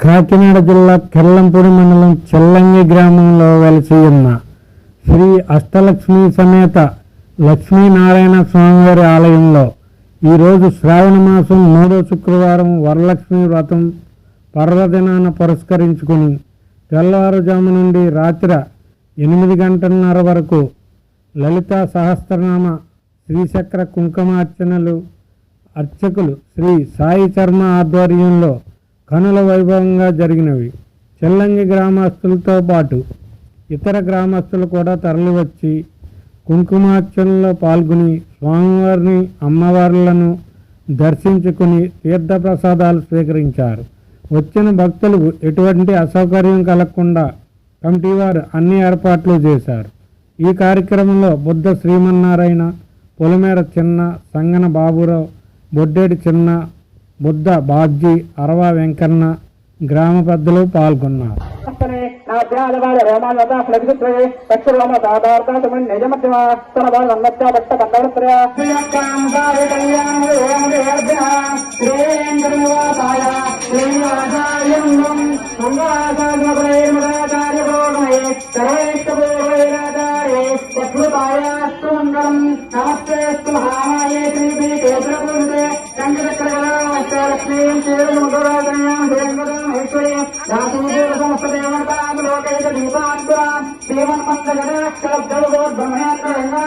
కాకినాడ జిల్లా కెల్లంపూడి మండలం చెల్లంగి గ్రామంలో వెలసి ఉన్న శ్రీ అష్టలక్ష్మి సమేత లక్ష్మీనారాయణ స్వామివారి ఆలయంలో ఈరోజు శ్రావణ మాసం మూడో శుక్రవారం వరలక్ష్మి వ్రతం పర్వదినాన పురస్కరించుకుని తెల్లవారుజాము నుండి రాత్రి ఎనిమిది గంటన్నర వరకు లలిత సహస్రనామ శ్రీచక్ర కుంకుమార్చనలు అర్చకులు శ్రీ సాయి శర్మ ఆధ్వర్యంలో కనుల వైభవంగా జరిగినవి. చెల్లంగి గ్రామస్తులతో పాటు ఇతర గ్రామస్తులు కూడా తరలివచ్చి కుంకుమార్చనలో పాల్గొని స్వామివారిని అమ్మవార్లను దర్శించుకుని తీర్థప్రసాదాలు స్వీకరించారు. వచ్చిన భక్తులకు ఎటువంటి అసౌకర్యం కలగకుండా కమిటీ వారు అన్ని ఏర్పాట్లు చేశారు. ఈ కార్యక్రమంలో బుద్ధ శ్రీమన్నారాయణ పొలిమేర చిన్న సంగన బాబురావు బొడ్డేటి చిన్న బుద్ధ బాబ్జీ అరవా వెంకన్న గ్రామ పెద్దలు పాల్గొన్నారు. నాభ్యాజవాద సమస్త దేవతాం లోకైక దీపాంతురాం శ్రీమన్మందగణాక్షరబ్ధవో బ్రహ్మేంద్ర రంగా